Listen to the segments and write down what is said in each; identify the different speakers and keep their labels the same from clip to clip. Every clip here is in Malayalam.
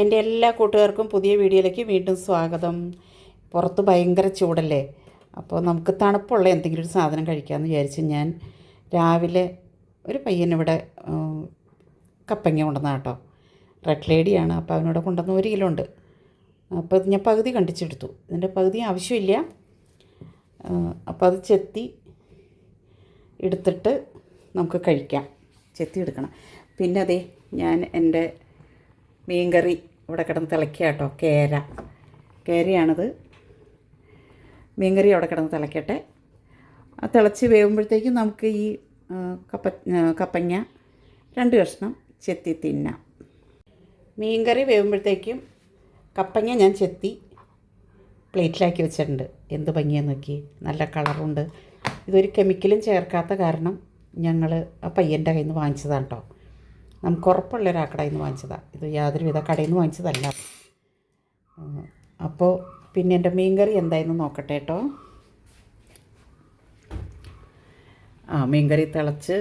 Speaker 1: എന്റെ എല്ലാ കൂട്ടുകാർക്കും പുതിയ വീഡിയോയിലേക്ക് വീണ്ടും സ്വാഗതം. പുറത്ത് ഭയങ്കര ചൂടല്ലേ? അപ്പോൾ നമുക്ക് തണുപ്പുള്ള എന്തെങ്കിലും ഒരു സാധനം കഴിക്കാമെന്ന് വിചാരിച്ച് ഞാൻ രാവിലെ ഒരു പയ്യനിവിടെ കപ്പങ്ങ കൊണ്ടുവന്ന കേട്ടോ. റെഡ് ലേഡിയാണ് അപ്പോൾ അവനോട് കൊണ്ടുവന്ന ഒരു കിലോ ഉണ്ട്. അപ്പോൾ ഞാൻ പകുതി കണ്ടിച്ചെടുത്തു. ഇതിന്റെ പകുതി ആവശ്യമില്ല. അപ്പോൾ അത് ചെത്തി എടുത്തിട്ട് നമുക്ക് കഴിക്കാം. ചെത്തി എടുക്കണം. പിന്നെ അതെ ഞാൻ എന്റെ മീൻകറി ഇവിടെ കിടന്ന് തിളയ്ക്കുക കേട്ടോ കേര. കേരയാണിത്. മീൻകറി അവിടെ കിടന്ന് തിളയ്ക്കട്ടെ. ആ തിളച്ച് വേവുമ്പോഴത്തേക്കും നമുക്ക് ഈ കപ്പ കപ്പങ്ങ രണ്ട് കഷ്ണം ചെത്തി തിന്നാം. മീൻകറി വേവുമ്പോഴത്തേക്കും കപ്പങ്ങ ഞാൻ ചെത്തി പ്ലേറ്റിലാക്കി വെച്ചിട്ടുണ്ട്. എന്ത് ഭംഗിയാന്ന് നോക്കി. നല്ല കളറുണ്ട്. ഇതൊരു കെമിക്കലും ചേർക്കാത്ത കാരണം ഞങ്ങൾ ആ പയ്യന്റെ കയ്യിൽ നിന്ന് വാങ്ങിച്ചതാണ് കേട്ടോ. നമുക്ക് ഉറപ്പുള്ള ഒരാ കടയിൽ നിന്ന് വാങ്ങിച്ചതാണ് ഇത് യാതൊരുവിധ കടയിൽ നിന്ന് വാങ്ങിച്ചതല്ല. അപ്പോൾ പിന്നെ എന്റെ മീൻകറി എന്തായെന്ന് നോക്കട്ടെ കേട്ടോ. ആ മീൻകറി തിളച്ച്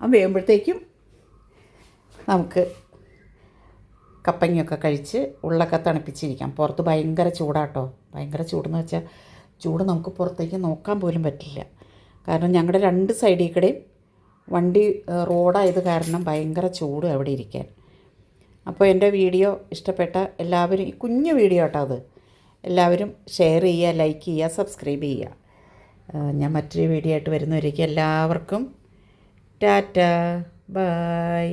Speaker 1: ആ വേകുമ്പോഴത്തേക്കും നമുക്ക് കപ്പങ്ങയൊക്കെ കഴിച്ച് ഉള്ളൊക്കെ തണുപ്പിച്ചിരിക്കാം. പുറത്ത് ഭയങ്കര ചൂടാട്ടോ ഭയങ്കര ചൂടെന്ന് വെച്ചാൽ ചൂട് നമുക്ക് പുറത്തേക്ക് നോക്കാൻ പോലും പറ്റില്ല. കാരണം ഞങ്ങളുടെ രണ്ട് സൈഡിൽ കൂടെയും വണ്ടി റോഡായത് കാരണം ഭയങ്കര ചൂട് അവിടെ ഇരിക്കാൻ. അപ്പോൾ എന്റെ വീഡിയോ ഇഷ്ടപ്പെട്ട എല്ലാവരും ഈ കുഞ്ഞു വീഡിയോ കേട്ടോ അത്. എല്ലാവരും ഷെയർ ചെയ്യുക ലൈക്ക് ചെയ്യുക സബ്സ്ക്രൈബ് ചെയ്യുക. ഞാൻ മറ്റൊരു വീഡിയോ ആയിട്ട് വരുന്നവരേക്കും എല്ലാവർക്കും ടാറ്റ ബൈ